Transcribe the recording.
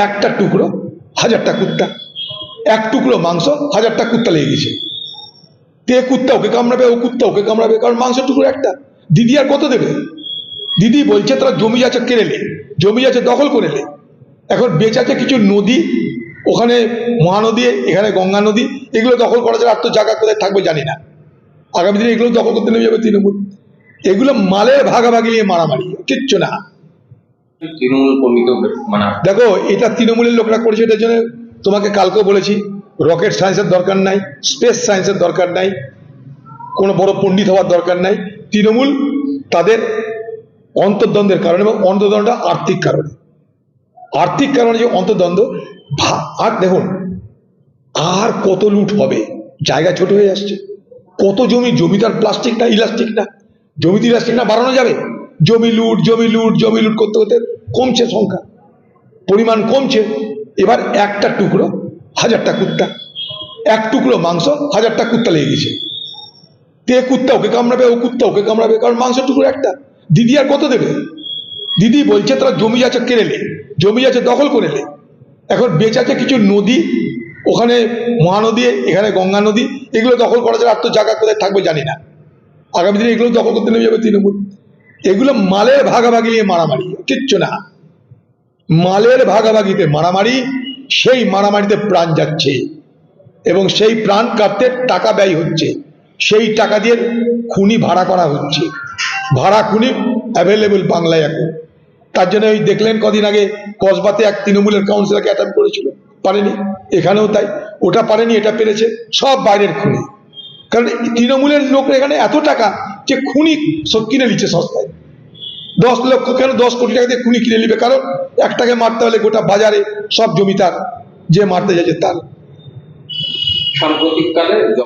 একটা টুকরো, হাজারটা কুত্তা। এক টুকরো মাংস, হাজারটা কুত্তা লেগে গেছে। তে কুত্তা ওকে কামড়াবে, ও কুত্তা ওকে কামড়াবে, কারণ মাংস টুকরো একটা। দিদি আর কত দেবে? দিদি বলছে, তারা জমি আছে কেড়ে নে। জমি আছে দখল করে নে। এখন বেচাছে কিছু নদী, ওখানে মহানদী, এখানে গঙ্গা নদী, এগুলো দখল করা যায় আর তো জায়গা কোথায় থাকবে জানি না। আগামী দিনে এগুলো দখল করতে নেমে যাবে তৃণমূল। এগুলো মালের ভাগাভাগি নিয়ে মারামারি, কিচ্ছু না। মানে দেখো, এটা তৃণমূলের লোকরা করেছে, এটার জন্য তোমাকে কালকেও বলেছি রকেট সায়েন্সের দরকার নাই স্পেস সায়েন্সের দরকার নাই, কোনো বড় পণ্ডিত হওয়ার দরকার নাই। তৃণমূল তাদের অন্তর্দ্বন্দ্বের কারণে এবং অন্তর্দ্বন্দ্বটা আর্থিক কারণে। আর্থিক কারণে যে অন্তর্দ্বন্দ্ব আর দেখুন, আর কত লুট হবে? জায়গা ছোট হয়ে আসছে। কত জমি জমি তার প্লাস্টিক না ইলাস্টিক না। জমিতে ইলাস্টিক না, বাড়ানো যাবে? জমি লুট জমি লুট জমি লুট করতে করতে কমছে সংখ্যা। পরিমাণ কমছে, এবার একটা টুকরো হাজারটা কুত্তা। এক টুকরো মাংস হাজারটা কুত্তা লেগে গেছে। তে কুত্তা ওকে কামড়াবে, ও কুত্তা ওকে কামড়াবে, কারণ মাংস টুকরো একটা। দিদি আর কত দেবে? দিদি বলছে, তারা জমি আছে কেড়ে নে, জমি আছে দখল করে নে। এখন বেচাছে কিছু নদী, ওখানে মহানদী, এখানে গঙ্গা নদী, এগুলো দখল করা যায় আর তো জায়গা কোথায় থাকবে জানি না। আগামী দিনে এগুলো দখল করতে নেমে যাবে তৃণমূল। এগুলো মালের ভাগাভাগি নিয়ে মারামারি, কিচ্ছু না। মালের ভাগাভাগিতে মারামারি, সেই মারামারিতে প্রাণ যাচ্ছে। এবং সেই প্রাণ কাটতে টাকা ব্যয় হচ্ছে। সেই টাকা দিয়ে খুনি ভাড়া করা হচ্ছে। ভাড়া খুনি অ্যাভেলেবল বাংলায় এখন। তার জন্য ওই দেখলেন কদিন আগে কসবাতে এক তৃণমূলের কাউন্সিলরকে অ্যাটাক করেছিল। পারেনি। এখানেও তাই। ওটা পারেনি, এটা পেরেছে। সব বাইরের খুনি। কারণ তৃণমূলের লোক এখানে এত টাকা যে খুনি সব কিনে নিচ্ছে সস্তায়। দশ লক্ষ কেন? দশ কোটি টাকা দিয়ে কুড়ি কিনে নিবে? কারণ একটাকে মারতে হলে গোটা বাজারে সব জমি তার, যে মারতে যাচ্ছে তার। সাম্প্রতিককালে